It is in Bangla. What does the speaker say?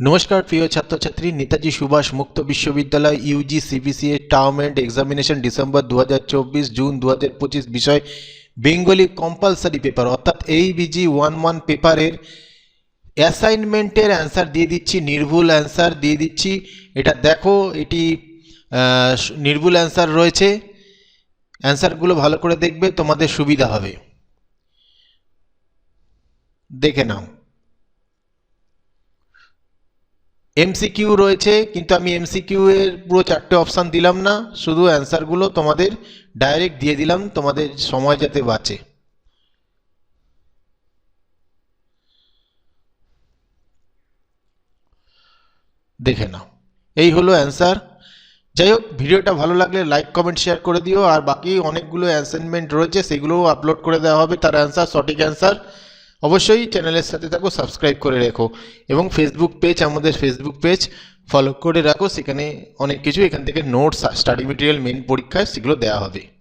নমস্কার, প্রিয় ছাত্রছাত্রী, নেতাজি সুভাষ মুক্ত বিশ্ববিদ্যালয় ইউজি সিবিসি এর টার্ম এন্ড এক্সামিনেশন ডিসেম্বর দু হাজার চব্বিশ জুন দু হাজার পঁচিশ বিষয় বেঙ্গলি কম্পালসারি পেপার অর্থাৎ এই বিজি ওয়ান ওয়ান পেপারের অ্যাসাইনমেন্টের অ্যান্সার দিয়ে দিচ্ছি, নির্ভুল অ্যান্সার দিয়ে দিচ্ছি। এটা দেখো, এটি নির্ভুল অ্যান্সার রয়েছে। অ্যান্সারগুলো ভালো করে দেখবে, তোমাদের সুবিধা হবে। দেখে নাও। এমসিকিউ রয়েছে, কিন্তু আমি এমসিকিউ এর পুরো চারটে অপশান দিলাম না, শুধু অ্যান্সারগুলো তোমাদের ডাইরেক্ট দিয়ে দিলাম, তোমাদের সময় যাতে বাঁচে। দেখে নাও, এই হলো অ্যান্সার যাই হোক, ভিডিওটা ভালো লাগলে লাইক কমেন্ট শেয়ার করে দিও, আর বাকি অনেকগুলো অ্যাসাইনমেন্ট রয়েছে, সেগুলোও আপলোড করে দেওয়া হবে, তার অ্যান্সার সঠিক অ্যান্সার অবশ্যই চ্যানেলের সাথে থাকো সাবস্ক্রাইব করে রেখো এবং ফেসবুক পেজ আমাদের ফেসবুক পেজ ফলো করে রাখো। সেখানে অনেক কিছু, এখান থেকে নোটস স্টাডি মেটেরিয়াল মেন পরীক্ষায় সেগুলো দেওয়া হবে।